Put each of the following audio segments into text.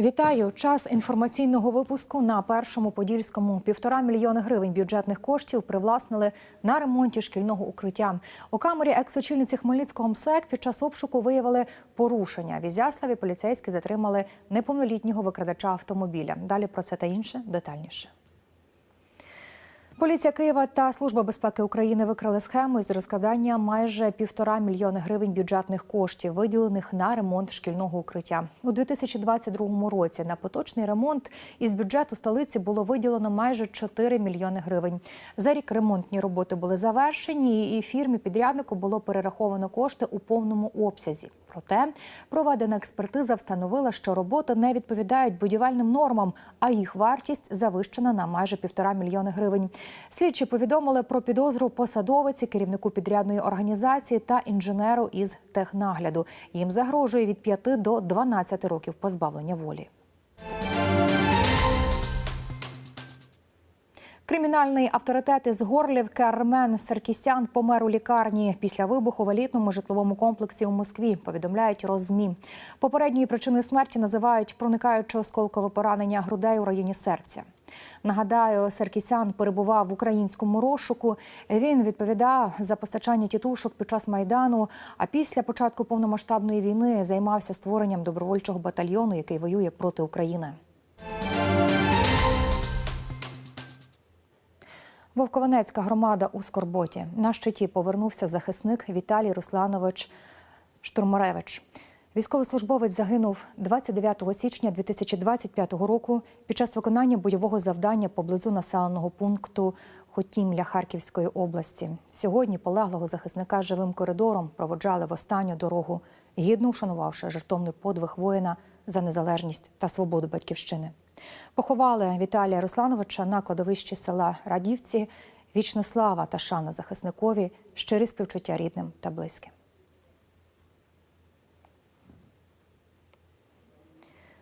Вітаю! Час інформаційного випуску на першому подільському півтора мільйони гривень бюджетних коштів привласнили на ремонті шкільного укриття. У камері екс-очільниці Хмельницького МСЕК під час обшуку виявили порушення. В Ізяславі поліцейські затримали неповнолітнього викрадача автомобіля. Далі про це та інше детальніше. Поліція Києва та Служба безпеки України викрили схему із розкладання майже півтора мільйони гривень бюджетних коштів, виділених на ремонт шкільного укриття. У 2022 році на поточний ремонт із бюджету столиці було виділено майже 4 мільйони гривень. За рік ремонтні роботи були завершені, і фірмі підряднику було перераховано кошти у повному обсязі. Проте проведена експертиза встановила, що роботи не відповідають будівельним нормам, а їх вартість завищена на майже півтора мільйони гривень. Слідчі повідомили про підозру посадовиці, керівнику підрядної організації та інженеру із технагляду. Їм загрожує від 5 до 12 років позбавлення волі. Кримінальний авторитет із Горлівки Армен Саркісян помер у лікарні після вибуху в елітному житловому комплексі у Москві. Повідомляють Розмі. Попередньої причини смерті називають проникаюче осколкове поранення грудей у районі серця. Нагадаю, Серкісян перебував в українському розшуку. Він відповідав за постачання тітушок під час майдану. А після початку повномасштабної війни займався створенням добровольчого батальйону, який воює проти України. Вовкованецька громада у Скорботі. На щиті повернувся захисник Віталій Русланович Штурмаревич. Військовослужбовець загинув 29 січня 2025 року під час виконання бойового завдання поблизу населеного пункту Хотімля Харківської області. Сьогодні полеглого захисника живим коридором проводжали в останню дорогу, гідно вшанувавши жертовний подвиг воїна за незалежність та свободу батьківщини. Поховали Віталія Руслановича на кладовищі села Радівці. Вічна слава та шана захисникові, щирі співчуття рідним та близьким.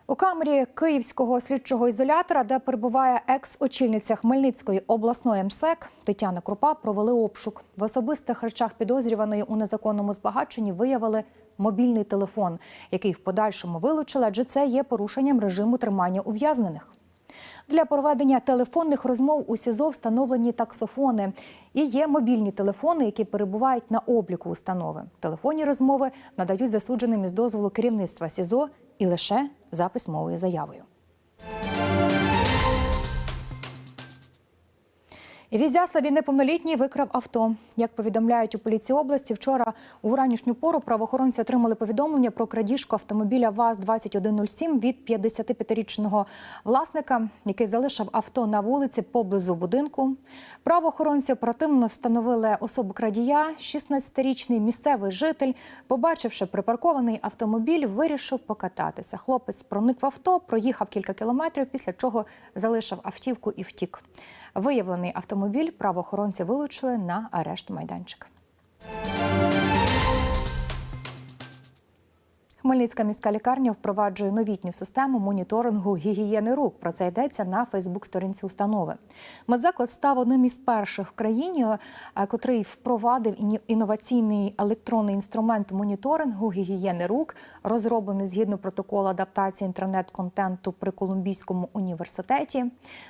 У камері київського слідчого ізолятора, де перебуває екс-очільниця Хмельницької обласної МСЕК Тетяна Крупа, провели обшук. В особистих речах підозрюваної у незаконному збагаченні виявили мобільний телефон, який в подальшому вилучили, адже це є порушенням режиму тримання ув'язнених. Для проведення телефонних розмов у СІЗО встановлені таксофони і є мобільні телефони, які перебувають на обліку установи. Телефонні розмови надають засудженим із дозволу керівництва СІЗО і лише за письмовою заявою. В Ізяславі неповнолітній викрав авто. Як повідомляють у поліції області, вчора у ранішню пору правоохоронці отримали повідомлення про крадіжку автомобіля ВАЗ-2107 від 55-річного власника, який залишив авто на вулиці поблизу будинку. Правоохоронці оперативно встановили особу крадія. 16-річний місцевий житель, побачивши припаркований автомобіль, вирішив покататися. Хлопець проник в авто, проїхав кілька кілометрів, після чого залишив автівку і втік. Виявлений автомобіль правоохоронці вилучили на арешт майданчик. Хмельницька міська лікарня впроваджує новітню систему моніторингу гігієни рук. Про це йдеться на Фейсбук-сторінці установи. Медзаклад став одним із перших в країні, е, котрий впровадив інноваційний електронний інструмент моніторингу гігієни рук, розроблений згідно протоколу адаптації інтернет-контенту при Колумбійському університеті.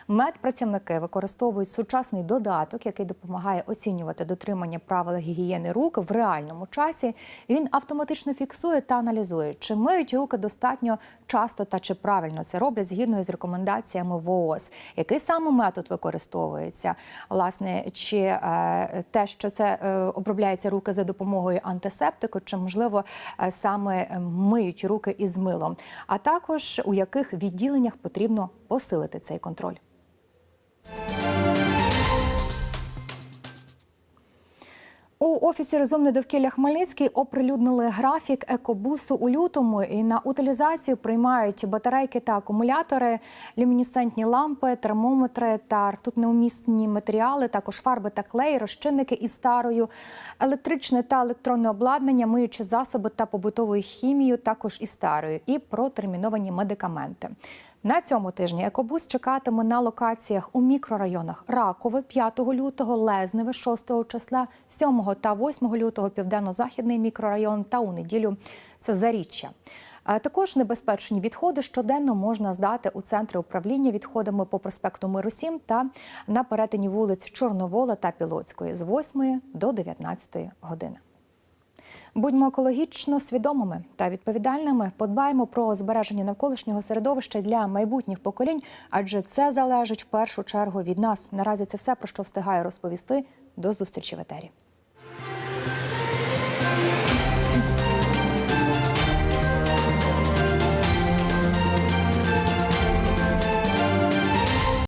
Медпрацівники використовують сучасний додаток, який допомагає оцінювати дотримання правил гігієни рук в реальному часі. Він автоматично фіксує та аналізує, чи миють руки достатньо часто та чи правильно це роблять згідно із рекомендаціями ВООЗ. Який саме метод використовується? Власне, чи е, те, що це е, обробляються руки за допомогою антисептику, чи можливо е, саме е, миють руки із милом, а також у яких відділеннях потрібно посилити цей контроль. У офісі розумне довкілля Хмельницький оприлюднили графік екобусу у лютому. І на утилізацію приймають батарейки та акумулятори, люмінесцентні лампи, термометри та ртутнеумісні матеріали, також фарби та клей, розчинники із старою, електричне та електронне обладнання, миючі засоби та побутовою хімією, також із старою, і протерміновані медикаменти. На цьому тижні екобус чекатиме на локаціях у мікрорайонах Ракове 5 лютого, Лезневе 6 числа, 7 та 8 лютого південно-західний мікрорайон та у неділю це Заріччя. Також небезпечні відходи щоденно можна здати у центри управління відходами по проспекту Миру 7 та на перетині вулиць Чорновола та Пілоцької з 8 до 19 години. Будьмо екологічно свідомими та відповідальними. Подбаємо про збереження навколишнього середовища для майбутніх поколінь, адже це залежить в першу чергу від нас. Наразі це все про що встигаю розповісти. До зустрічі в етері.